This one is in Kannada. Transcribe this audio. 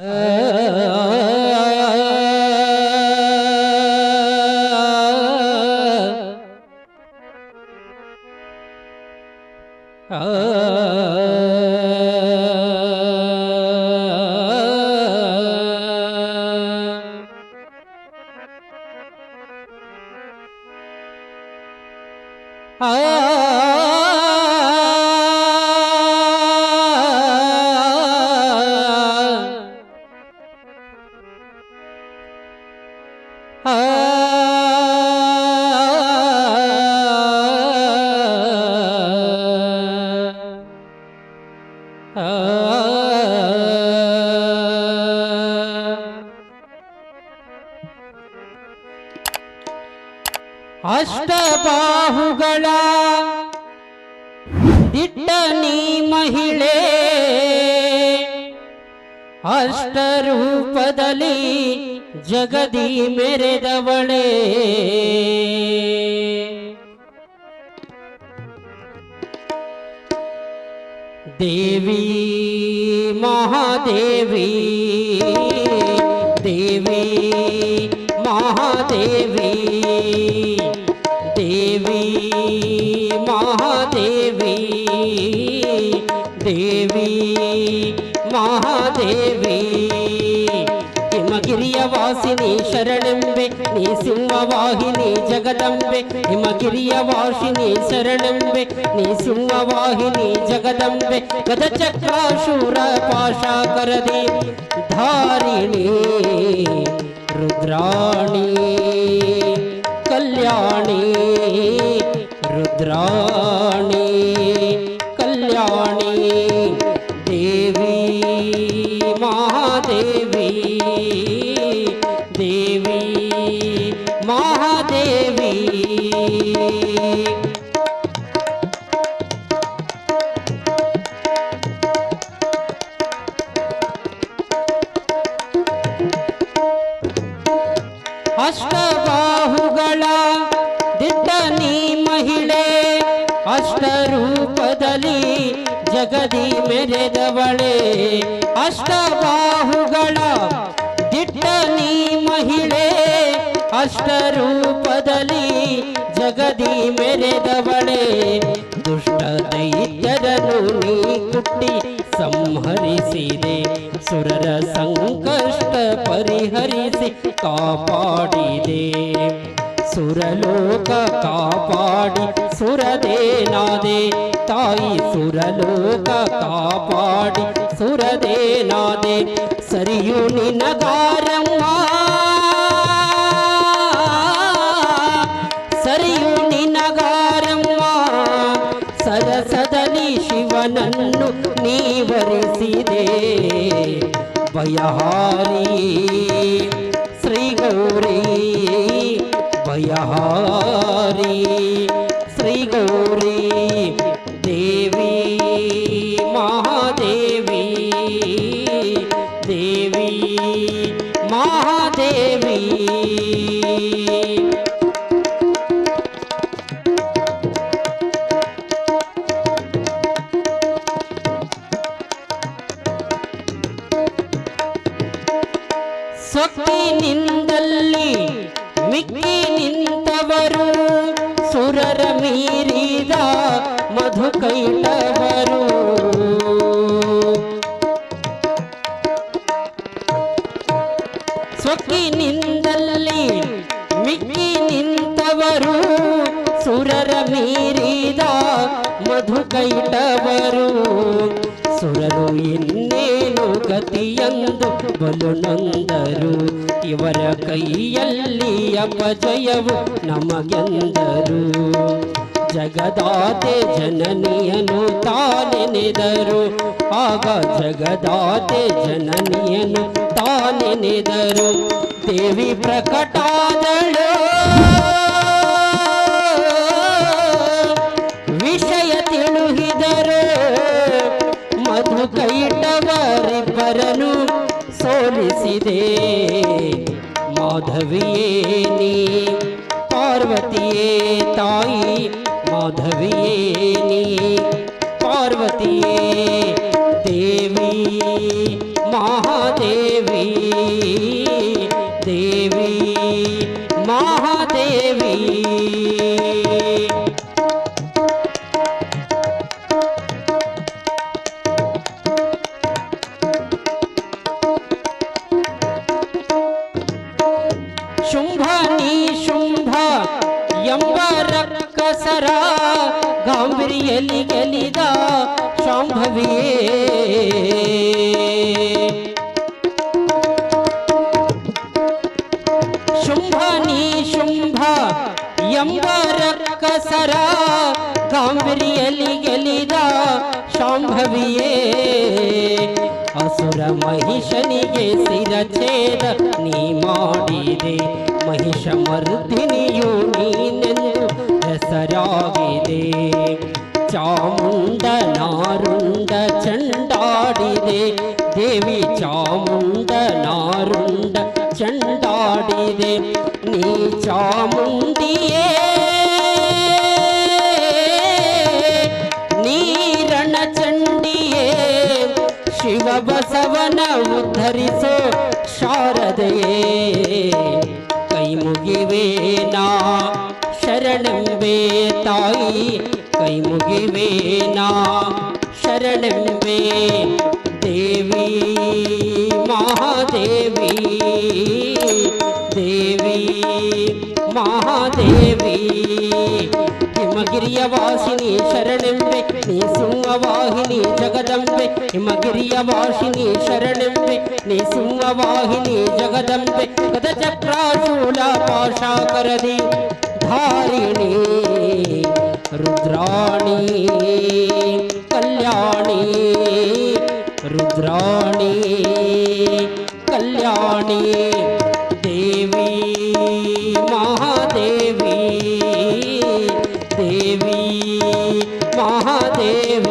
Hey. ಅಷ್ಟಬಾಹುಗಳ ದಿಟ್ಟ ನೀ ಮಹಿಳೆ ಅಷ್ಟರೂಪದಲ್ಲಿ ಜಗದಿ ಮೆರೆದವಳೆ. దేవి మహాదేవి దేవి మహాదేవి దేవి మహాదేవి దేవి మహాదేవి. वासिनी शरणंबे नृसिंहवाहिनी जगदंबे हिमगिरिय वासिनी शरणंबे नृसिंहवाहिनी जगदंबे गदचक्राशूर पाशाकरदे, धारिणी रुद्राणी, कल्याणी रुद्राणी। ಮಹಾದೇವಿ. ಅಷ್ಟಬಾಹುಗಳ ದಿಟ್ಟ ನೀ ಮಹಿಳೆ ಅಷ್ಟರೂಪದಲ್ಲಿ ಜಗದಿ ಮೆರೆದವಳೆ. ಅಷ್ಟಬಾಹುಗಳ ಅಷ್ಟರೂಪದಲ್ಲಿ ಜಗದಿ ಮೆರೆದವಳೆ ದುಷ್ಟ ದೈತ್ಯರನ್ನು ನೀ ಕುಟ್ಟಿ ಸಂಹರಿಸಿದೆ ಸುರರ ಸಂಕಷ್ಟ ಪರಿಹರಿಸಿ ಕಾಪಾಡಿದೆ ಸುರಲೋಕ ಕಾಪಾಡಿ ಸುರದೇನಾದೆ ತಾಯಿ ಸುರಲೋಕ ಕಾಪಾಡಿ ಸುರದೇನಾದೆ ಸರಿಯು ನಿನಗಾರಮ್ಮ પાણી વરસી દે ભયહારી શ્રી ગૌરી ભયહારી ಸೊಕ್ಕಿನಿಂದಲ್ಲಿ ಮಿಕ್ಕಿ ನಿಂತವರು ಸುರರ ಮೀರಿದ ಮಧುಕೈಟವರು ಸೊಕ್ಕಿನಿಂದಲ್ಲಿ ಮಿಕ್ಕಿ ನಿಂತವರು ಸುರರ ಮೀರಿದ ಮಧುಕೈಟವರು ಸುರರು ಇನ್ನೇನು ಗತಿಯಂದು ಬಲು ನೊಂದರು ಇವರ ಕೈಯಲ್ಲಿ ಅಪಜಯವು ನಮಗೆಂದರು. ಜಗದಾತೆ ಜನನಿಯನು ತಾನೆನೆದರು ಆಗ ಜಗದಾತೆ ಜನನಿಯನು ತಾನೆನೆದರು ದೇವಿ ಪ್ರಕಟಾದಳು માધવીએની પાર્વતીએ તાઈ માધવીએની પાર્વતીએ દેવી મહાદેવી ಶುಂಭ ನಿಶುಂಭ ಎಂಬ ರಕ್ಕಸರ ಗಾಂಭೀರ್ಯಲ್ಲಿ ಗೆಲಿದ ಶಾಂಭವಿಯೇ. ಅಸುರ ಮಹಿಷನಿಗೆ ಸಿರಛೇದ ನೀ ಮಾಡಿದೆ ಮಹಿಷ ಮರ್ದಿನಿಯು ನೀನೆಂದು ಹೆಸರಾಗಿದೆ ಚಾಮುಂಡ ನಾರುಂಡ ಚಂಡಾಡಿದೆ ದೇವಿ ಚಾಮುಂಡ ನಾರುಂಡ ಚಂಡಾಡಿದೆ ನೀ ಚಾಮುಂಡಿಯೇ ಬಸವನ ಉದ್ಧರಿಸೋ ಶಾರದೆಯೇ ಕೈ ಮುಗಿವೆ ನಾ ಶರಣೆಂಬೆ ತಾಯಿ ಕೈ ಮುಗಿವೆ ನಾ ಶರಣೆಂಬೆ ದೇವಿ ಮಹಾದೇವಿ ದೇವಿ ಮಹಾದೇವಿ ಹಿಮಗಿರಿಯ ವಾಸಿನಿ ಶರಣೆಂಬೆ ನೀ ಸಿಂಹವಾಹಿನಿ ಜಗದಂಬೆ ಹಿಮಗಿರಿಯ ವಾಸಿನಿ ಶರಣೆಂಬೆ ನೀ ಸಿಂಹವಾಹಿನಿ ಜಗದಂಬೆ ಗದ ಚಕ್ರಾಶೂಲ ಪಾಶಾಕರದಿ ಧಾರಿಣಿ ರುದ್ರಾಣಿ ಕಲ್ಯಾಣಿ ರುದ್ರಾಣಿ মহাদেবী মহাদেব